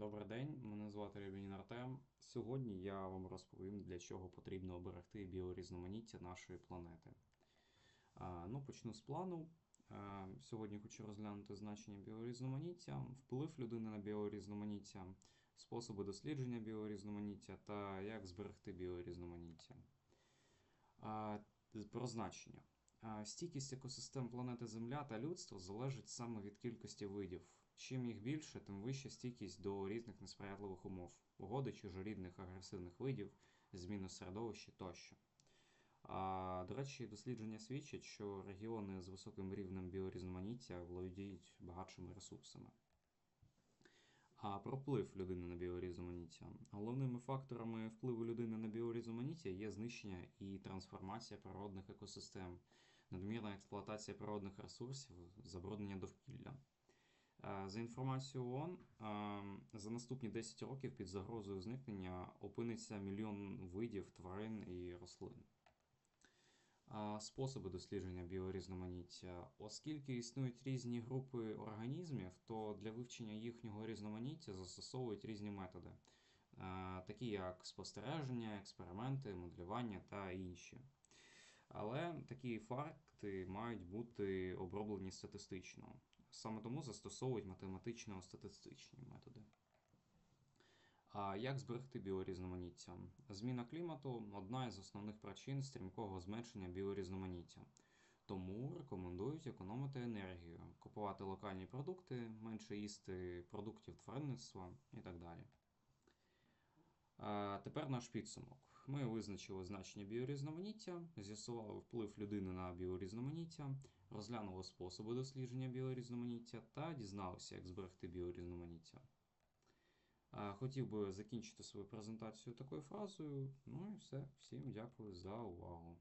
Добрий день, мене звати Рябінін Артем. Сьогодні я вам розповім, для чого потрібно оберегти біорізноманіття нашої планети. Ну, почну з плану. Сьогодні хочу розглянути значення біорізноманіття, вплив людини на біорізноманіття, способи дослідження біорізноманіття та як зберегти біорізноманіття. Про значення. Стійкість екосистем планети Земля та людства залежить саме від кількості видів. Чим їх більше, тим вища стійкість до різних несприятливих умов, погоди, чужорідних агресивних видів, зміни середовища тощо. А, До речі, дослідження свідчать, що регіони з високим рівнем біорізноманіття володіють багатшими ресурсами. А про вплив людини на біорізноманіття. Головними факторами впливу людини на біорізноманіття є знищення і трансформація природних екосистем, надмірна експлуатація природних ресурсів, забруднення довкілля. Е, За інформацією ООН, е, за наступні 10 років під загрозою зникнення опиниться мільйон видів тварин і рослин. Способи дослідження біорізноманіття. Оскільки існують різні групи організмів, то для вивчення їхнього різноманіття застосовують різні методи, е, такі як спостереження, експерименти, моделювання та інші. Але такі факти мають бути оброблені статистично. Саме тому застосовують математично-статистичні методи. Як зберегти біорізноманіття? Зміна клімату одна із основних причин стрімкого зменшення біорізноманіття. Тому рекомендують економити енергію, купувати локальні продукти, менше їсти продуктів тваринництва і так далі. Тепер наш підсумок. Ми визначили значення біорізноманіття, з'ясували вплив людини на біорізноманіття, розглянули способи дослідження біорізноманіття та дізналися, як зберегти біорізноманіття. Хотів би закінчити свою презентацію такою фразою. Ну і все. Всім дякую за увагу.